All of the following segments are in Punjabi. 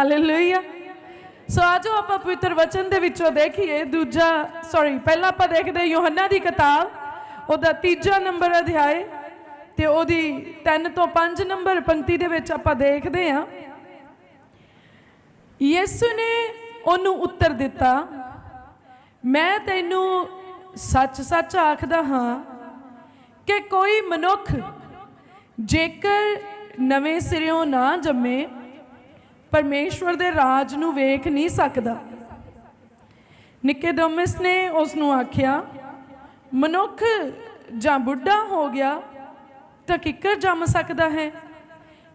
ਹਾਲੇਲੂਇਆ ਸੋ ਆਜੋ ਆਪਾਂ ਪਵਿੱਤਰ ਵਚਨ ਦੇ ਵਿੱਚੋਂ ਦੇਖੀਏ ਦੂਜਾ ਸੌਰੀ ਪਹਿਲਾਂ ਆਪਾਂ ਦੇਖਦੇ ਯੋਹੰਨਾ ਦੀ ਕਿਤਾਬ ਉਹਦਾ ਤੀਜਾ ਨੰਬਰ ਅਧਿਆਇ ਤੇ ਉਹਦੀ 3 ਤੋਂ 5 ਨੰਬਰ ਪੰਕਤੀ ਦੇ ਵਿੱਚ ਆਪਾਂ ਦੇਖਦੇ ਹਾਂ ਯਿਸੂ ਨੇ ਉਹਨੂੰ ਉੱਤਰ ਦਿੱਤਾ ਮੈਂ ਤੈਨੂੰ ਸੱਚ-ਸੱਚ ਆਖਦਾ ਹਾਂ ਕਿ ਕੋਈ ਮਨੁੱਖ ਜੇਕਰ ਨਵੇਂ ਸਿਰਿਓਂ ਨਾ ਜੰਮੇ ਪਰਮੇਸ਼ਵਰ ਦੇ ਰਾਜ ਨੂੰ ਵੇਖ ਨਹੀਂ ਸਕਦਾ। ਨਿਕੇਦਮਸ ਨੇ ਉਸ ਨੂੰ ਆਖਿਆ, ਮਨੁੱਖ ਜਾਂ ਬੁੱਢਾ ਹੋ ਗਿਆ ਤਾਂ ਕਿੱਕਰ ਜੰਮ ਸਕਦਾ ਹੈ?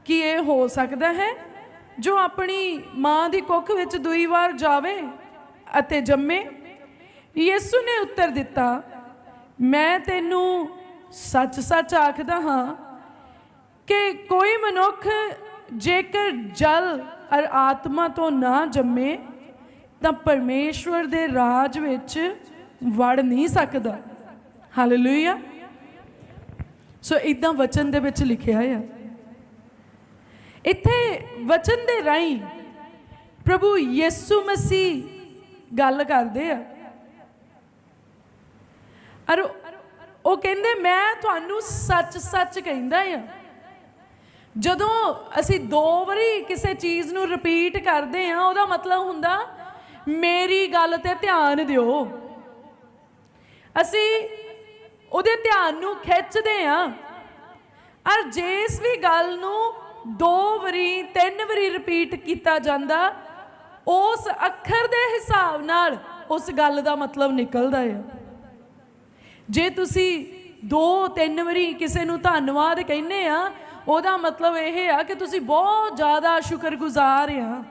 ਕਿ ਇਹ ਹੋ ਸਕਦਾ ਹੈ ਜੋ ਆਪਣੀ ਮਾਂ ਦੀ ਕੁੱਖ ਵਿੱਚ ਦੂਈ ਵਾਰ ਜਾਵੇ ਅਤੇ ਜੰਮੇ? ਯਿਸੂ ਨੇ ਉੱਤਰ ਦਿੱਤਾ, ਮੈਂ ਤੈਨੂੰ ਸੱਚ-ਸੱਚ ਆਖਦਾ ਹਾਂ ਕਿ ਕੋਈ ਮਨੁੱਖ ਜੇਕਰ ਜਲ ਅਰ ਆਤਮਾ ਤੋਂ ਨਾ ਜੰਮੇ, ਤਾਂ ਪਰਮੇਸ਼ਵਰ ਦੇ ਰਾਜ ਵਿੱਚ ਵੜ ਨਹੀਂ ਸਕਦਾ। ਹਾਲੇਲੂਇਆ ਸੋ ਇਦਾਂ ਵਚਨ ਦੇ ਵਿੱਚ ਲਿਖਿਆ ਆ। ਇੱਥੇ ਵਚਨ ਦੇ ਰਾਹੀਂ ਪ੍ਰਭੂ ਯਿਸੂ ਮਸੀਹ ਗੱਲ ਕਰਦੇ ਆ। ਅਰ ਉਹ ਕਹਿੰਦੇ, ਮੈਂ ਤੁਹਾਨੂੰ ਸੱਚ-ਸੱਚ ਕਹਿੰਦਾ ਆ। ਜਦੋਂ ਅਸੀਂ ਦੋ ਵਾਰੀ ਕਿਸੇ ਚੀਜ਼ ਨੂੰ ਰਿਪੀਟ ਕਰਦੇ ਆ ਉਹਦਾ ਮਤਲਬ ਹੁੰਦਾ, ਮੇਰੀ ਗੱਲ ਤੇ ਧਿਆਨ ਦਿਓ। ਅਸੀਂ ਉਹਦੇ ਧਿਆਨ ਨੂੰ ਖਿੱਚਦੇ ਆ ਔਰ ਜਿਸ ਵੀ ਗੱਲ ਨੂੰ ਦੋ ਵਾਰੀ, ਤਿੰਨ ਵਾਰੀ ਰਿਪੀਟ ਕੀਤਾ ਜਾਂਦਾ, ਉਸ ਅੱਖਰ ਦੇ ਹਿਸਾਬ ਨਾਲ ਉਸ ਗੱਲ ਦਾ ਮਤਲਬ ਨਿਕਲਦਾ ਹੈ। ਜੇ ਤੁਸੀਂ ਦੋ, ਤਿੰਨ ਵਾਰੀ ਕਿਸੇ ਨੂੰ ਧੰਨਵਾਦ ਕਹਿੰਦੇ ਆ ਉਹਦਾ ਮਤਲਬ ਇਹ ਆ ਕਿ ਤੁਸੀਂ ਬਹੁਤ ਜ਼ਿਆਦਾ ਸ਼ੁਕਰਗੁਜ਼ਾਰ ਆ।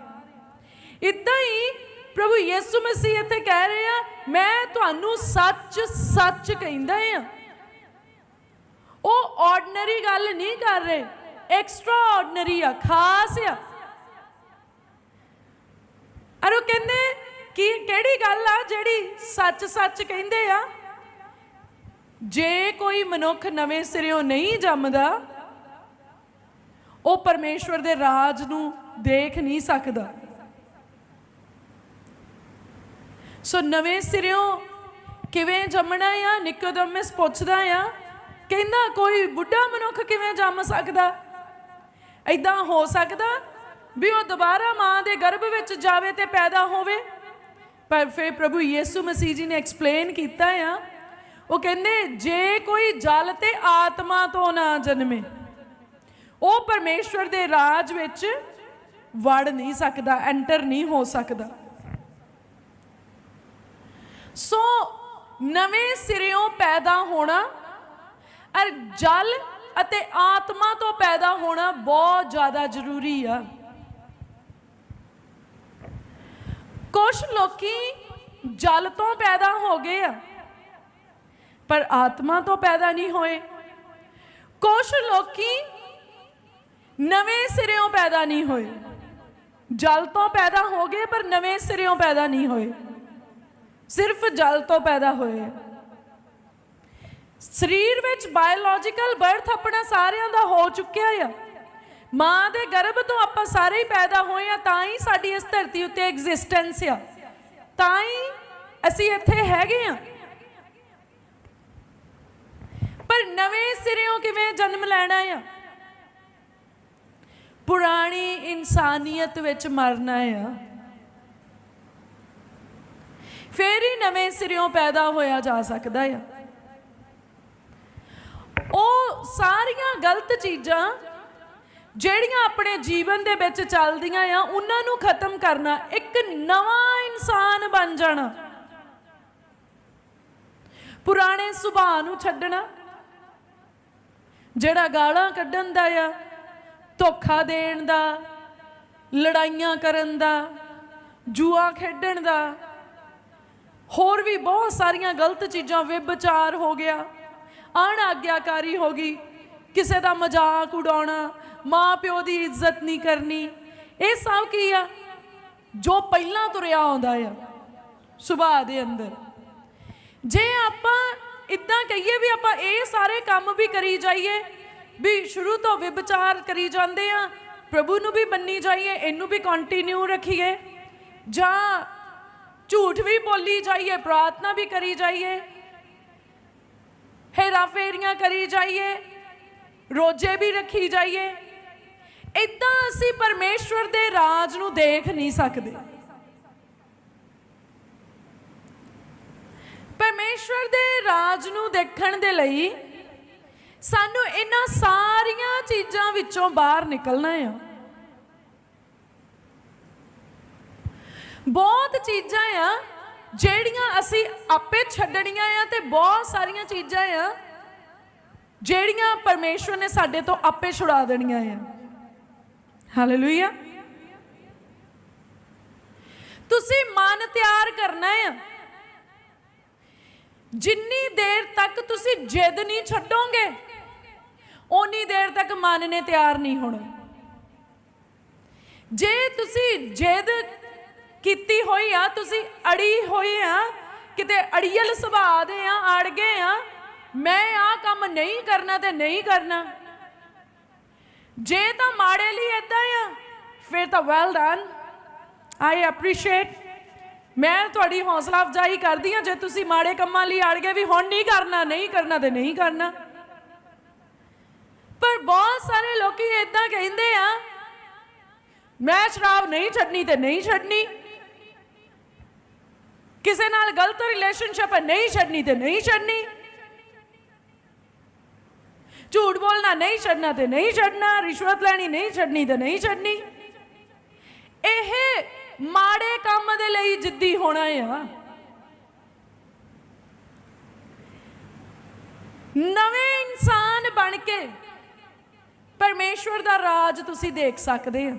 ਇਦਾਂ ਹੀ ਪ੍ਰਭੂ ਯਿਸੂ ਮਸੀਹ ਇੱਥੇ ਕਹਿ ਰਹੇ ਆ, ਮੈਂ ਤੁਹਾਨੂੰ ਸੱਚ ਸੱਚ ਕਹਿੰਦਾ ਆ। ਉਹ ਆਰਡੀਨਰੀ ਗੱਲ ਨਹੀਂ ਕਰ ਰਹੇ ਐਕਸਟਰਾ ਆਰਡੀਨਰੀ ਆ, ਖਾਸ ਆ। ਅਰ ਉਹ ਕਹਿੰਦੇ, ਕਿ, ਕਿਹੜੀ ਗੱਲ ਆ ਜਿਹੜੀ ਸੱਚ ਸੱਚ ਕਹਿੰਦੇ ਆ? ਜੇ ਕੋਈ ਮਨੁੱਖ ਨਵੇਂ ਸਿਰਿਓਂ ਨਹੀਂ ਜੰਮਦਾ ਉਹ ਪਰਮੇਸ਼ਵਰ ਦੇ ਰਾਜ ਨੂੰ ਦੇਖ ਨਹੀਂ ਸਕਦਾ। ਸੋ ਨਵੇਂ ਸਿਰਿਓਂ ਕਿਵੇਂ ਜੰਮਣਾ ਆ, ਨਿਕੋਦਮਸ ਪੁੱਛਦਾ ਆ, ਕਹਿੰਦਾ ਕੋਈ ਬੁੱਢਾ ਮਨੁੱਖ ਕਿਵੇਂ ਜੰਮ ਸਕਦਾ? ਐਦਾਂ ਹੋ ਸਕਦਾ ਵੀ ਉਹ ਦੁਬਾਰਾ ਮਾਂ ਦੇ ਗਰਭ ਵਿੱਚ ਜਾਵੇ ਤੇ ਪੈਦਾ ਹੋਵੇ। ਪਰ ਫਿਰ ਪ੍ਰਭੂ ਯੀਸੂ ਮਸੀਹ ਜੀ ਨੇ ਐਕਸਪਲੇਨ ਕੀਤਾ ਆ, ਉਹ ਕਹਿੰਦੇ, ਜੇ ਕੋਈ ਜਲ ਤੇ ਆਤਮਾ ਤੋਂ ਨਾ ਜਨਮੇ ਉਹ ਪਰਮੇਸ਼ਵਰ ਦੇ ਰਾਜ ਵਿੱਚ ਵੜ ਨਹੀਂ ਸਕਦਾ ਐਂਟਰ ਨਹੀਂ ਹੋ ਸਕਦਾ। ਸੋ ਨਵੇਂ ਸਿਰਿਓਂ ਪੈਦਾ ਹੋਣਾ ਅਰ ਜਲ ਅਤੇ ਆਤਮਾ ਤੋਂ ਪੈਦਾ ਹੋਣਾ ਬਹੁਤ ਜ਼ਿਆਦਾ ਜ਼ਰੂਰੀ ਆ। ਕੁਝ ਲੋਕੀ ਜਲ ਤੋਂ ਪੈਦਾ ਹੋ ਗਏ ਆ, ਪਰ ਆਤਮਾ ਤੋਂ ਪੈਦਾ ਨਹੀਂ ਹੋਏ। ਕੁਝ ਲੋਕੀ ਨਵੇਂ ਸਿਰਿਓਂ ਪੈਦਾ ਨਹੀਂ ਹੋਏ। ਜਲ ਤੋਂ ਪੈਦਾ ਹੋ ਗਏ, ਪਰ ਨਵੇਂ ਸਿਰਿਓਂ ਪੈਦਾ ਨਹੀਂ ਹੋਏ। ਸਿਰਫ ਜਲ ਤੋਂ ਪੈਦਾ ਹੋਏ। ਸਰੀਰ ਵਿੱਚ ਬਾਇਓਲੋਜੀਕਲ ਬਰਥ ਆਪਣਾ ਸਾਰਿਆਂ ਦਾ ਹੋ ਚੁੱਕਿਆ ਆ। ਮਾਂ ਦੇ ਗਰਭ ਤੋਂ ਆਪਾਂ ਸਾਰੇ ਹੀ ਪੈਦਾ ਹੋਏ ਆ, ਤਾਂ ਹੀ ਸਾਡੀ ਇਸ ਧਰਤੀ ਉੱਤੇ ਐਗਜ਼ਿਸਟੈਂਸ ਆ। ਤਾਂ ਹੀ ਅਸੀਂ ਇੱਥੇ ਹੈਗੇ ਆ। ਪਰ ਨਵੇਂ ਸਿਰਿਓਂ ਕਿਵੇਂ ਜਨਮ ਲੈਣਾ ਆ? ਪੁਰਾਣੀ ਇਨਸਾਨੀਅਤ ਵਿੱਚ ਮਰਨਾ ਆ। ਫੇਰ ਹੀ ਨਵੇਂ ਸਿਰਿਓਂ ਪੈਦਾ ਹੋਇਆ ਜਾ ਸਕਦਾ ਆ। ਉਹ ਸਾਰੀਆਂ ਗਲਤ ਚੀਜ਼ਾਂ ਜਿਹੜੀਆਂ ਆਪਣੇ ਜੀਵਨ ਦੇ ਵਿੱਚ ਚੱਲਦੀਆਂ ਆ, ਉਹਨਾਂ ਨੂੰ ਖਤਮ ਕਰਨਾ, ਇੱਕ ਨਵਾਂ ਇਨਸਾਨ ਬਣ ਜਾਣਾ। ਪੁਰਾਣੇ ਸੁਭਾਅ ਨੂੰ ਛੱਡਣਾ, ਜਿਹੜਾ ਗਾਲਾਂ ਕੱਢਣ ਦਾ ਆ ਧੋਖਾ ਦੇਣ ਦਾ, ਲੜਾਈਆਂ ਕਰਨ ਦਾ, ਜੂਆ ਖੇਡਣ ਦਾ। ਹੋਰ ਵੀ ਬਹੁਤ ਸਾਰੀਆਂ ਗਲਤ ਚੀਜ਼ਾਂ ਵਿਭਚਾਰ ਹੋ ਗਿਆ। ਅਣ ਆਗਿਆਕਾਰੀ ਹੋ ਗਈ। ਕਿਸੇ ਦਾ ਮਜ਼ਾਕ ਉਡਾਉਣਾ ਮਾਂ ਪਿਓ ਦੀ ਇੱਜ਼ਤ ਨਹੀਂ ਕਰਨੀ। ਇਹ ਸਭ ਕੀ ਆ? ਜੋ ਪਹਿਲਾਂ ਤੁਰਿਆ ਆਉਂਦਾ ਆ, ਸੁਭਾਅ ਦੇ ਅੰਦਰ। ਜੇ ਆਪਾਂ ਇਦਾਂ ਕਹੀਏ ਵੀ ਆਪਾਂ ਇਹ ਸਾਰੇ ਕੰਮ ਵੀ ਕਰੀ ਜਾਈਏ ਵੀ ਸ਼ੁਰੂ ਤੋਂ ਵਿਚਾਰ ਕਰੀ ਜਾਂਦੇ ਆ, ਪ੍ਰਭੂ ਨੂੰ ਵੀ ਮੰਨੀ ਜਾਈਏ, ਇਹਨੂੰ ਵੀ ਕੰਟੀਨਿਊ ਰੱਖੀਏ। ਜਾਂ ਝੂਠ ਵੀ ਬੋਲੀ ਜਾਈਏ, ਪ੍ਰਾਰਥਨਾ ਵੀ ਕਰੀ ਜਾਈਏ। ਹੇਰਾ ਫੇਰੀਆਂ ਕਰੀ ਜਾਈਏ, ਰੋਜੇ ਵੀ ਰੱਖੀ ਜਾਈਏ। ਇਦਾਂ ਅਸੀਂ ਪਰਮੇਸ਼ਵਰ ਦੇ ਰਾਜ ਨੂੰ ਦੇਖ ਨਹੀਂ ਸਕਦੇ। ਪਰਮੇਸ਼ਵਰ ਦੇ ਰਾਜ ਨੂੰ ਦੇਖਣ ਦੇ ਲਈ ਸਾਨੂੰ ਇਹਨਾਂ ਸਾਰੀਆਂ ਚੀਜ਼ਾਂ ਵਿੱਚੋਂ ਬਾਹਰ ਨਿਕਲਣਾ ਆ। ਬਹੁਤ ਚੀਜ਼ਾਂ ਆ ਜਿਹੜੀਆਂ ਅਸੀਂ ਆਪੇ ਛੱਡਣੀਆਂ ਆ ਤੇ ਬਹੁਤ ਸਾਰੀਆਂ ਚੀਜ਼ਾਂ ਆ ਜਿਹੜੀਆਂ ਪਰਮੇਸ਼ਵਰ ਨੇ ਸਾਡੇ ਤੋਂ ਆਪੇ ਛੁਡਾ ਦੇਣੀਆਂ ਆ। ਹਾਲੇਲੂਇਆ ਤੁਸੀਂ ਮਨ ਤਿਆਰ ਕਰਨਾ ਆ। ਜਿੰਨੀ ਦੇਰ ਤੱਕ ਤੁਸੀਂ ਜਿੱਦ ਨਹੀਂ ਛੱਡੋਗੇ ਉਨੀ ਦੇਰ ਤੱਕ ਮਨ ਨੇ ਤਿਆਰ ਨਹੀਂ ਹੋਣਾ। ਜੇ ਤੁਸੀਂ ਜਿੱਦ ਕੀਤੀ ਹੋਈ ਆ, ਤੁਸੀਂ ਅੜੀ ਹੋਈ ਆ, ਕਿਤੇ ਅੜੀਅਲ ਸੁਭਾਅ ਦੇ ਆ ਅੜ ਗਏ ਆ, ਮੈਂ ਆ ਕੰਮ ਨਹੀਂ ਕਰਨਾ ਤੇ ਨਹੀਂ ਕਰਨਾ। ਜੇ ਤਾਂ ਮਾੜੇ ਲਈ ਇਦਾਂ ਆ, ਫਿਰ ਤਾਂ ਵੈਲ ਡਨ ਆਈ ਐਪਰੀਸ਼ੀਏਟ ਮੈਂ ਤੁਹਾਡੀ ਹੌਸਲਾ ਅਫਜ਼ਾਈ ਕਰਦੀ ਆ, ਜੇ ਤੁਸੀਂ ਮਾੜੇ ਕੰਮਾਂ ਲਈ ਅੜ ਗਏ ਵੀ ਹੁਣ ਨਹੀਂ ਕਰਨਾ ਨਹੀਂ ਕਰਨਾ ਤੇ ਨਹੀਂ ਕਰਨਾ। ਪਰ ਬਹੁਤ ਸਾਰੇ ਲੋਕੀ ਇਦਾਂ ਕਹਿੰਦੇ ਆ, ਮੈਂ ਸ਼ਰਾਬ ਨਹੀਂ ਛੱਡਣੀ ਤੇ ਨਹੀਂ ਛੱਡਣੀ। ਕਿਸੇ ਨਾਲ ਗਲਤ ਰਿਲੇਸ਼ਨਸ਼ਿਪ ਹੈ, ਨਹੀਂ ਛੱਡਣੀ ਤੇ ਨਹੀਂ ਛੱਡਣੀ। ਝੂਠ ਬੋਲਣਾ ਨਹੀਂ ਛੱਡਣਾ ਤੇ ਨਹੀਂ ਛੱਡਣਾ, ਰਿਸ਼ਵਤ ਲੈਣੀ ਨਹੀਂ ਛੱਡਣੀ ਤੇ ਨਹੀਂ ਛੱਡਣੀ। ਇਹ ਮਾੜੇ ਕੰਮ ਦੇ ਲਈ ਜਿੱਦੀ ਹੋਣਾ ਆ। ਨਵੇਂ ਇਨਸਾਨ ਬਣ ਕੇ ਪਰਮੇਸ਼ਵਰ ਦਾ ਰਾਜ ਤੁਸੀਂ ਦੇਖ ਸਕਦੇ ਹੋ।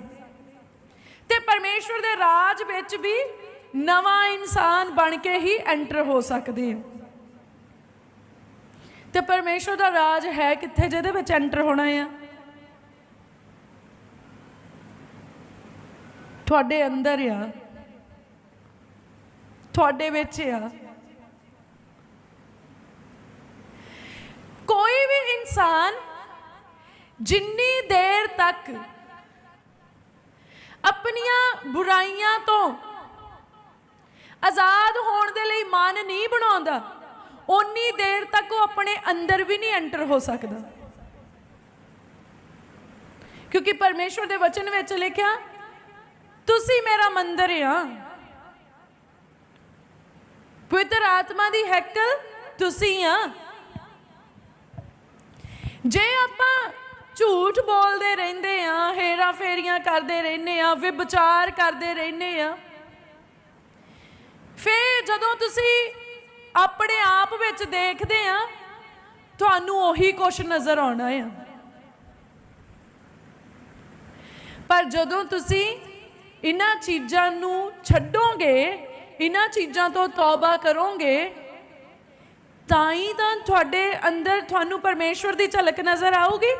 ਤੇ ਪਰਮੇਸ਼ਵਰ ਦੇ ਰਾਜ ਵਿੱਚ ਵੀ ਨਵਾਂ ਇਨਸਾਨ ਬਣ ਕੇ ਹੀ ਐਂਟਰ ਹੋ ਸਕਦੇ ਹੋ। ਤੇ ਪਰਮੇਸ਼ਵਰ ਦਾ ਰਾਜ ਹੈ ਕਿੱਥੇ ਜਿਹਦੇ ਵਿੱਚ ਐਂਟਰ ਹੋਣਾ ਆ? ਤੁਹਾਡੇ ਅੰਦਰ ਆ। ਤੁਹਾਡੇ ਵਿੱਚ ਆ। ਕੋਈ ਵੀ ਇਨਸਾਨ ਜਿੰਨੀ ਦੇਰ ਤੱਕ ਆਪਣੀਆਂ ਬੁਰਾਈਆਂ ਤੋਂ ਆਜ਼ਾਦ ਹੋਣ ਦੇ ਲਈ ਮਨ ਨਹੀਂ ਬਣਾਉਂਦਾ, ਓਨੀ ਦੇਰ ਤੱਕ ਉਹ ਆਪਣੇ ਅੰਦਰ ਵੀ ਨਹੀਂ ਐਂਟਰ ਹੋ ਸਕਦਾ। ਕਿਉਂਕਿ ਪਰਮੇਸ਼ਵਰ ਦੇ ਵਚਨ ਵਿੱਚ ਲਿਖਿਆ, ਤੁਸੀਂ ਮੇਰਾ ਮੰਦਰ ਆ। ਪਵਿੱਤਰ ਆਤਮਾ ਦੀ ਹੈਕਲ ਤੁਸੀਂ ਆ। ਜੇ ਆਪਾਂ ਝੂਠ ਬੋਲਦੇ ਰਹਿੰਦੇ ਆ, ਹੇਰਾ ਫੇਰੀਆਂ ਕਰਦੇ ਰਹਿੰਦੇ ਆ ਵਿਚਾਰ ਕਰਦੇ ਰਹਿੰਦੇ ਆ। ਫੇਰ ਜਦੋਂ ਤੁਸੀਂ ਆਪਣੇ ਆਪ ਵਿੱਚ ਦੇਖਦੇ ਆ, ਤੁਹਾਨੂੰ ਉਹੀ ਕੁਝ ਨਜ਼ਰ ਆਉਣਾ ਆ। ਪਰ ਜਦੋਂ ਤੁਸੀਂ ਇਹਨਾਂ ਚੀਜ਼ਾਂ ਨੂੰ ਛੱਡੋਗੇ, ਇਹਨਾਂ ਚੀਜ਼ਾਂ ਤੋਂ ਤੌਬਾ ਕਰੋਗੇ, ਤਾਂ ਹੀ ਤਾਂ ਤੁਹਾਡੇ ਅੰਦਰ ਤੁਹਾਨੂੰ ਪਰਮੇਸ਼ਵਰ ਦੀ ਝਲਕ ਨਜ਼ਰ ਆਊਗੀ।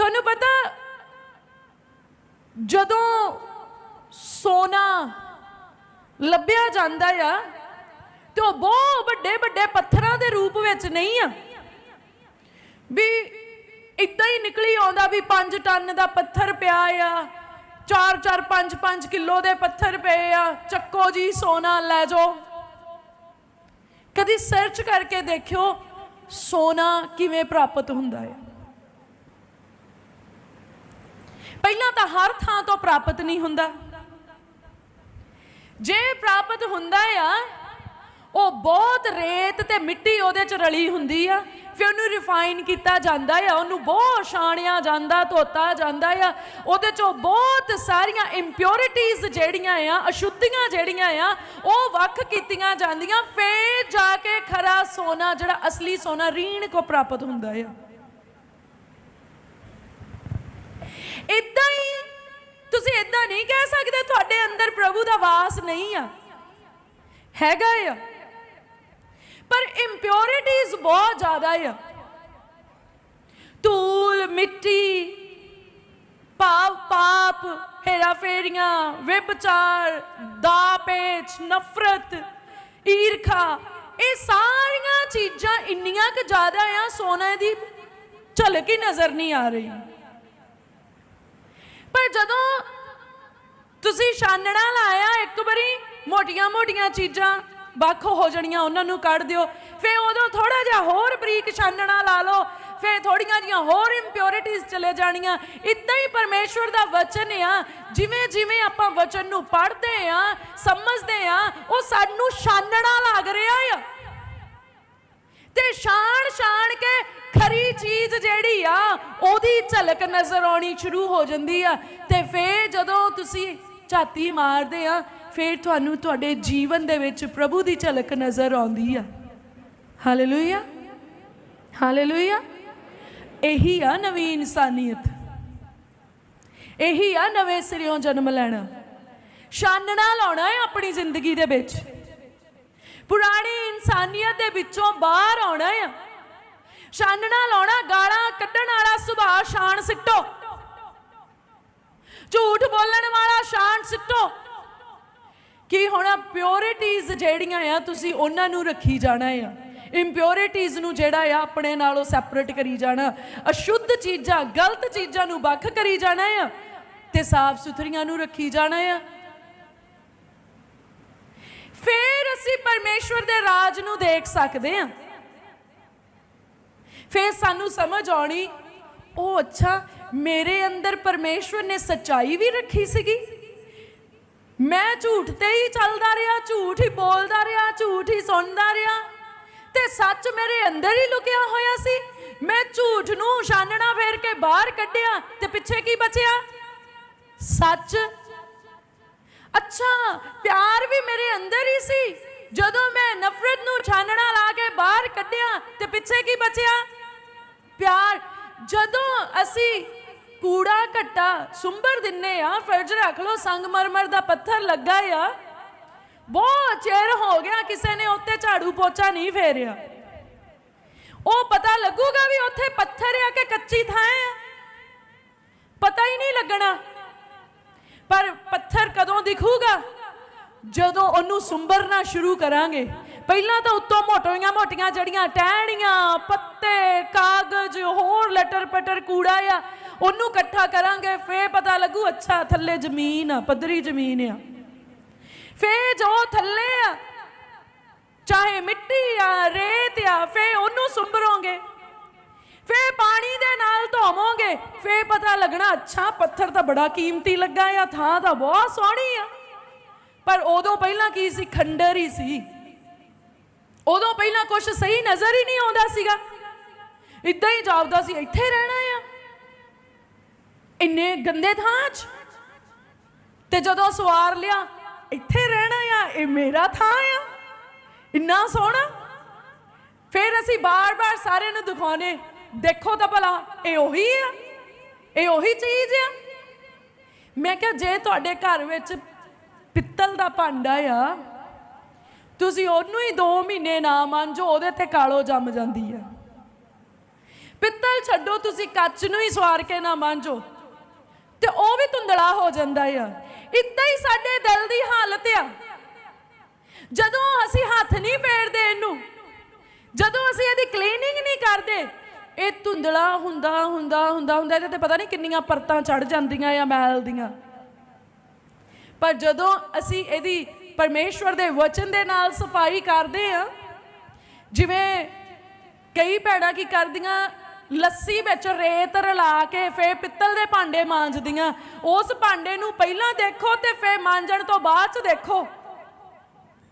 ਤੁਹਾਨੂੰ ਪਤਾ, ਜਦੋਂ ਸੋਨਾ ਲੱਭਿਆ ਜਾਂਦਾ ਆ, ਤੇ ਉਹ ਬਹੁਤ ਵੱਡੇ ਵੱਡੇ ਪੱਥਰਾਂ ਦੇ ਰੂਪ ਵਿੱਚ ਨਹੀਂ ਆ। ਵੀ ਇਦਾਂ ਹੀ ਨਿਕਲੀ ਆਉਂਦਾ ਵੀ 5 ਟਨ ਦਾ ਪੱਥਰ ਪਿਆ ਆ 4 4 5 5 ਕਿਲੋ ਦੇ ਪੱਥਰ ਪਏ ਆ, ਚੱਕੋ ਜੀ ਸੋਨਾ ਲੈ ਜਾਓ। ਕਦੀ ਸਰਚ ਕਰਕੇ ਦੇਖਿਓ, ਸੋਨਾ ਕਿਵੇਂ ਪ੍ਰਾਪਤ ਹੁੰਦਾ ਹੈ ਪਹਿਲਾਂ ਤਾਂ ਹਰ ਥਾਂ ਤੋਂ ਪ੍ਰਾਪਤ ਨਹੀਂ ਹੁੰਦਾ। ਜੇ ਪ੍ਰਾਪਤ ਹੁੰਦਾ ਆ, ਉਹ ਬਹੁਤ ਰੇਤ ਤੇ ਮਿੱਟੀ ਉਹਦੇ ਚ ਰਲੀ ਹੁੰਦੀ ਆ। ਫਿਰ ਉਹਨੂੰ ਰਿਫਾਈਨ ਕੀਤਾ ਜਾਂਦਾ ਆ, ਉਹਨੂੰ ਬਹੁਤ ਛਾਣਿਆ ਜਾਂਦਾ, ਧੋਤਾ ਜਾਂਦਾ ਆ। ਉਹਦੇ ਚੋਂ ਬਹੁਤ ਸਾਰੀਆਂ ਇੰਪਿਉਰਿਟੀਜ਼ ਜਿਹੜੀਆਂ ਆ, ਅਸ਼ੁੱਧੀਆਂ ਜਿਹੜੀਆਂ ਆ, ਉਹ ਵੱਖ ਕੀਤੀਆਂ ਜਾਂਦੀਆਂ। ਫੇਰ ਜਾ ਕੇ ਖਰਾ ਸੋਨਾ, ਜਿਹੜਾ ਅਸਲੀ ਸੋਨਾ, ਰੀਣ ਕੋ ਪ੍ਰਾਪਤ ਹੁੰਦਾ ਆ। ਇਦਾਂ ਹੀ ਤੁਸੀਂ ਇਦਾਂ ਨਹੀਂ ਕਹਿ ਸਕਦੇ, ਤੁਹਾਡੇ ਅੰਦਰ ਪ੍ਰਭੂ ਦਾ ਵਾਸ ਨਹੀਂ ਆ। ਹੈਗਾ ਆ। ਪਰ ਇੰਪਿਉਰਿਟੀਜ਼ ਬਹੁਤ ਜ਼ਿਆਦਾ ਆ। ਧੂਲ, ਮਿੱਟੀ ਪਾਪ ਪਾਪ ਹੇਰਾ ਫੇਰੀਆਂ ਵਿਭਚਾਰ ਦਾ ਨਫ਼ਰਤ, ਈਰਖਾ, ਇਹ ਸਾਰੀਆਂ ਚੀਜ਼ਾਂ ਇੰਨੀਆਂ ਕਿ ਜ਼ਿਆਦਾ ਆ, ਸੋਨਾ ਦੀ ਝਲਕ ਹੀ ਨਜ਼ਰ ਨਹੀਂ ਆ ਰਹੀ। ਪਰ ਜਦੋਂ ਤੁਸੀਂ ਛਾਨਣਾ ਲਾਇਆ ਇੱਕ ਵਾਰੀ ਮੋਟੀਆਂ-ਮੋਟੀਆਂ ਚੀਜ਼ਾਂ ਵੱਖ ਹੋ ਜਾਣੀਆਂ, ਉਹਨਾਂ ਨੂੰ ਕੱਢ ਦਿਓ। ਫੇ ਉਦੋਂ ਥੋੜਾ ਜਿਹਾ ਹੋਰ ਬਰੀਕ ਛਾਨਣਾ ਲਾ ਲਓ ਫੇ ਥੋੜੀਆਂ ਜੀਆਂ ਹੋਰ ਇੰਪਿਉਰਿਟੀਜ਼ ਚਲੇ ਜਾਣੀਆਂ। ਇਦਾਂ ਹੀ ਪਰਮੇਸ਼ਵਰ ਦਾ ਵਚਨ ਆ, ਜਿਵੇਂ ਜਿਵੇਂ ਆਪਾਂ ਵਚਨ ਨੂੰ ਪੜ੍ਹਦੇ ਆ, ਸਮਝਦੇ ਆ, ਉਹ ਸਾਨੂੰ ਛਾਨਣਾ ਲੱਗ ਰਿਹਾ ਆ। ਤੇ ਸ਼ਾਨ ਸ਼ਾਨ ਕੇ ਖਰੀ ਚੀਜ਼ ਜਿਹੜੀ ਆ, ਉਹਦੀ ਝਲਕ ਨਜ਼ਰ ਆਉਣੀ ਸ਼ੁਰੂ ਹੋ ਜਾਂਦੀ ਆ। ਤੇ ਫੇਰ ਜਦੋਂ ਤੁਸੀਂ ਝਾਤੀ ਮਾਰਦੇ ਆ, ਫੇਰ ਤੁਹਾਨੂੰ ਤੁਹਾਡੇ ਜੀਵਨ ਦੇ ਵਿੱਚ ਪ੍ਰਭੂ ਦੀ ਝਲਕ ਨਜ਼ਰ ਆਉਂਦੀ ਆ। ਹਾਲੇਲੂਇਆ ਹਾਲੇਲੂਇਆ ਇਹੀ ਆ ਨਵੀਂ ਇਨਸਾਨੀਅਤ। ਇਹੀ ਆ ਨਵੇਂ ਸਿਰਿਓਂ ਜਨਮ ਲੈਣਾ। ਛਾਨਣਾ ਲਾਉਣਾ ਹੈ ਆਪਣੀ ਜ਼ਿੰਦਗੀ ਦੇ ਵਿੱਚ। ਪੁਰਾਣੀ ਇਨਸਾਨੀਅਤ ਦੇ ਵਿੱਚੋਂ ਬਾਹਰ ਆਉਣਾ ਆ। ਛਾਨਣਾ ਲਾਉਣਾ, ਗਾਲਾਂ ਕੱਢਣ ਵਾਲਾ ਸੁਭਾਅ ਸ਼ਾਨ ਸਿੱਟੋ। ਝੂਠ ਬੋਲਣ ਵਾਲਾ ਸ਼ਾਨ ਸਿੱਟੋ। ਕੀ ਹੁਣ ਪਿਓਰਿਟੀਜ਼ ਜਿਹੜੀਆਂ ਆ ਤੁਸੀਂ ਉਹਨਾਂ ਨੂੰ ਰੱਖੀ ਜਾਣਾ ਆ? ਇੰਪਿਓਰਿਟੀਜ਼ ਨੂੰ ਜਿਹੜਾ ਆ ਆਪਣੇ ਨਾਲੋਂ ਸੈਪਰੇਟ ਕਰੀ ਜਾਣਾ। ਅਸ਼ੁੱਧ ਚੀਜ਼ਾਂ, ਗਲਤ ਚੀਜ਼ਾਂ ਨੂੰ ਵੱਖ ਕਰੀ ਜਾਣਾ ਆ ਤੇ ਸਾਫ਼ ਸੁਥਰੀਆਂ ਨੂੰ ਰੱਖੀ ਜਾਣਾ ਆ। ਫਿਰ ਅਸੀਂ ਪਰਮੇਸ਼ਵਰ ਦੇ ਰਾਜ ਨੂੰ ਦੇਖ ਸਕਦੇ ਹਾਂ। ਫਿਰ ਸਾਨੂੰ ਸਮਝ ਆਉਣੀ, ਉਹ ਅੱਛਾ, ਮੇਰੇ ਅੰਦਰ ਪਰਮੇਸ਼ਵਰ ਨੇ ਸੱਚਾਈ ਵੀ ਰੱਖੀ ਸੀਗੀ। ਮੈਂ ਝੂਠ ਤੇ ਹੀ ਚੱਲਦਾ ਰਿਹਾ, ਝੂਠ ਹੀ ਬੋਲਦਾ ਰਿਹਾ, ਝੂਠ ਹੀ ਸੁਣਦਾ ਰਿਹਾ ਤੇ ਸੱਚ ਮੇਰੇ ਅੰਦਰ ਹੀ ਲੁਕਿਆ ਹੋਇਆ ਸੀ। ਮੈਂ ਝੂਠ ਨੂੰ ਛਾਨਣਾ ਫੇਰ ਕੇ ਬਾਹਰ ਕੱਢਿਆ ਤੇ ਪਿੱਛੇ ਕੀ ਬਚਿਆ? ਸੱਚ। ਅੱਛਾ, ਪਿਆਰ ਵੀ ਮੇਰੇ ਅੰਦਰ ਹੀ ਸੀ। ਜਦੋਂ ਮੈਂ ਨਫ਼ਰਤ ਨੂੰ ਛਾਨਣਾ ਲਾ ਕੇ ਬਾਹਰ ਕੱਢਿਆ ਤੇ ਪਿੱਛੇ ਕੀ ਬਚਿਆ? ਪਿਆਰ। ਜਦੋਂ ਅਸੀਂ ਕੂੜਾ ਘੱਟਾ ਸੁੰਬਰ ਦਿੰਨੇ ਆ, ਫਰਜ਼ ਰੱਖ ਲਓ ਸੰਗਮਰਮਰ ਦਾ ਪੱਥਰ ਲੱਗਾ ਆ, ਬਹੁਤ ਚਿਰ ਹੋ ਗਿਆ ਕਿਸੇ ਨੇ ਉੱਤੇ ਝਾੜੂ ਪੋਚਾ ਨਹੀਂ ਫੇਰਿਆ। ਉਹ ਪਤਾ ਲੱਗੂਗਾ ਵੀ ਉੱਥੇ ਪੱਥਰ ਆ ਕਿ ਕੱਚੀ ਥਾਂ ਆ। ਪਤਾ ਹੀ ਨਹੀਂ ਲੱਗਣਾ। ਪਰ ਪੱਥਰ ਕਦੋਂ ਦਿਖੂਗਾ? ਜਦੋਂ ਉਹਨੂੰ ਸੁੰਬਰਨਾ ਸ਼ੁਰੂ ਕਰਾਂਗੇ। ਪਹਿਲਾਂ ਤਾਂ ਉੱਤੋਂ ਮੋਟੀਆਂ ਮੋਟੀਆਂ ਜੜੀਆਂ, ਟਹਿਣੀਆਂ, ਪੱਤੇ, ਕਾਗਜ਼, ਹੋਰ ਲਟਰ ਪਟਰ ਕੂੜਾ ਆ। ਉਹਨੂੰ ਇਕੱਠਾ ਕਰਾਂਗੇ, ਫੇਰ ਪਤਾ ਲੱਗੂ, ਅੱਛਾ, ਥੱਲੇ ਜ਼ਮੀਨ ਆ, ਪੱਧਰੀ ਜ਼ਮੀਨ ਆ। ਫੇਰ ਜੋ ਥੱਲੇ ਆ, ਚਾਹੇ ਮਿੱਟੀ ਆ, ਰੇਤ ਆ, ਫੇਰ ਉਹਨੂੰ ਸੁੰਬਰੋਂਗੇ। ਫੇਰ ਪਾਣੀ ਦੇ ਨਾਲ ਧੋਵੋਗੇ, ਫੇਰ ਪਤਾ ਲੱਗਣਾ, ਅੱਛਾ, ਪੱਥਰ ਤਾਂ ਬੜਾ ਕੀਮਤੀ ਲੱਗਾ ਆ, ਥਾਂ ਤਾਂ ਬਹੁਤ ਸੋਹਣੀ ਆ। ਪਰ ਉਦੋਂ ਪਹਿਲਾਂ ਕੀ ਸੀ, ਖੰਡਰ ਹੀ ਸੀ। ਉਦੋਂ ਪਹਿਲਾਂ ਕੁਝ ਸਹੀ ਨਜ਼ਰ ਹੀ ਨਹੀਂ ਆਉਂਦਾ ਸੀਗਾ। ਇਦਾਂ ਹੀ ਜਾਪਦਾ ਸੀ, ਇੱਥੇ ਰਹਿਣਾ ਆ। ਇੰਨੇ ਗੰਦੇ ਥਾਂ 'ਚ। ਤੇ ਜਦੋਂ ਸਵਾਰ ਲਿਆ, ਇੱਥੇ ਰਹਿਣਾ ਆ, ਇਹ ਮੇਰਾ ਥਾਂ ਆ। ਇੰਨਾ ਸੋਹਣਾ। ਫਿਰ ਅਸੀਂ ਬਾਰ-ਬਾਰ ਸਾਰਿਆਂ ਨੂੰ ਦਿਖਾਉਨੇ ਦੇਖੋ ਤਾਂ ਭਲਾ, ਇਹ ਉਹੀ ਆ, ਇਹ ਉਹੀ ਚੀਜ਼ ਆ। ਮੈਂ ਕਿਹਾ, ਜੇ ਤੁਹਾਡੇ ਘਰ ਵਿੱਚ ਪਿੱਤਲ ਦਾ ਭਾਂਡਾ ਆ, ਤੁਸੀਂ ਉਹਨੂੰ ਹੀ 2 ਮਹੀਨੇ ਨਾ ਮੰਨਜੋ ਉਹਦੇ ਤੇ ਕਾਲੋ ਜੰਮ ਜਾਂਦੀ ਹੈ ਪਿੱਤਲ ਛੱਡੋ, ਤੁਸੀਂ ਕੱਚ ਨੂੰ ਹੀ ਸਵਾਰ ਕੇ ਨਾ ਮੰਨਜੋ ਤੇ ਉਹ ਵੀ ਧੁੰਦਲਾ ਹੋ ਜਾਂਦਾ ਆ। ਇਦਾਂ ਹੀ ਸਾਡੇ ਦਿਲ ਦੀ ਹਾਲਤ ਆ। ਜਦੋਂ ਅਸੀਂ ਹੱਥ ਨਹੀਂ ਫੇਰਦੇ ਇਹਨੂੰ, ਜਦੋਂ ਅਸੀਂ ਇਹਦੀ ਕਲੀਨਿੰਗ ਨਹੀਂ ਕਰਦੇ ਇਹ ਧੁੰਦਲਾ ਹੁੰਦਾ ਹੁੰਦਾ ਹੁੰਦਾ ਹੁੰਦਾ, ਇਹਦੇ ਤੇ ਪਤਾ ਨਹੀਂ ਕਿੰਨੀਆਂ ਪਰਤਾਂ ਚੜ ਜਾਂਦੀਆਂ ਆ ਮੈਲ ਦੀਆਂ। ਪਰ ਜਦੋਂ ਅਸੀਂ ਇਹਦੀ ਪਰਮੇਸ਼ਵਰ ਦੇ ਵਚਨ ਦੇ ਨਾਲ ਸਫ਼ਾਈ ਕਰਦੇ ਆ ਜਿਵੇਂ ਕਈ ਭੈਣਾਂ ਕੀ ਕਰਦੀਆਂ, ਲੱਸੀ ਵਿੱਚ ਰੇਤ ਰਲਾ ਕੇ ਫੇਰ ਪਿੱਤਲ ਦੇ ਭਾਂਡੇ ਮਾਂਜਦੀਆਂ। ਉਸ ਭਾਂਡੇ ਨੂੰ ਪਹਿਲਾਂ ਦੇਖੋ ਤੇ ਫੇਰ ਮਾਂਜਣ ਤੋਂ ਬਾਅਦ ਚ ਦੇਖੋ।